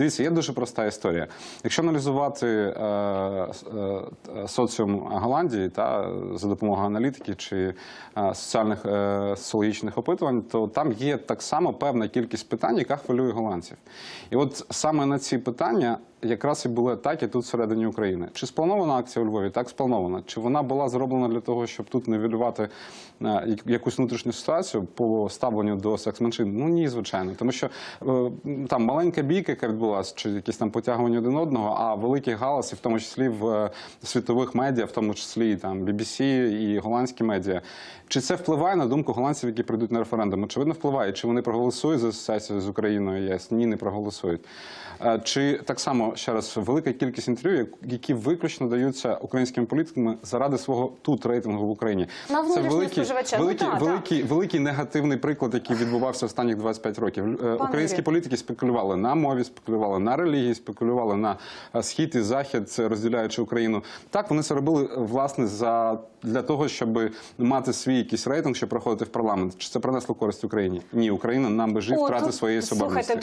Дивіться, є дуже проста історія. Якщо аналізувати е, е, соціум Голландії та за допомогою аналітики чи е, соціальних е, соціологічних опитувань, то там є так само певна кількість питань, яка хвилює голландців. І от саме на ці питання якраз і були атаки тут всередині України. Чи спланована акція у Львові? Так спланована. Чи вона була зроблена для того, щоб тут нивелювати е, якусь внутрішню ситуацію по ставленню до секс-меншин? Ну ні, звичайно. Тому що е, там маленька бійка, яка відбулася, чи якісь там потягування один одного, а великий галас, і в тому числі в е, світових медіа, в тому числі там BBC і голландські медіа. Чи це впливає на думку голландців, які прийдуть на референдум? Очевидно, впливає. Чи вони проголосують за асоціацію з Україною? ЄС? Ні, не проголосують. Чи так само ще раз велика кількість інтерв'ю, які виключно даються українськими політиками заради свого тут рейтингу в Україні? На внутрішнього великий. Ну, великий, так, так. великий, великий негативний приклад, який відбувався останніх 25 років. Е, Українські Юрію. політики спекулювали на мові, спекулювали на релігії, спекулювали на е, схід і захід, розділяючи Україну. Так вони це робили е, власне за для того, щоб мати свій якийсь рейтинг, щоб проходити в парламент. Чи це принесло користь Україні? Ні, Україна нам би жив втрати своєї соборності.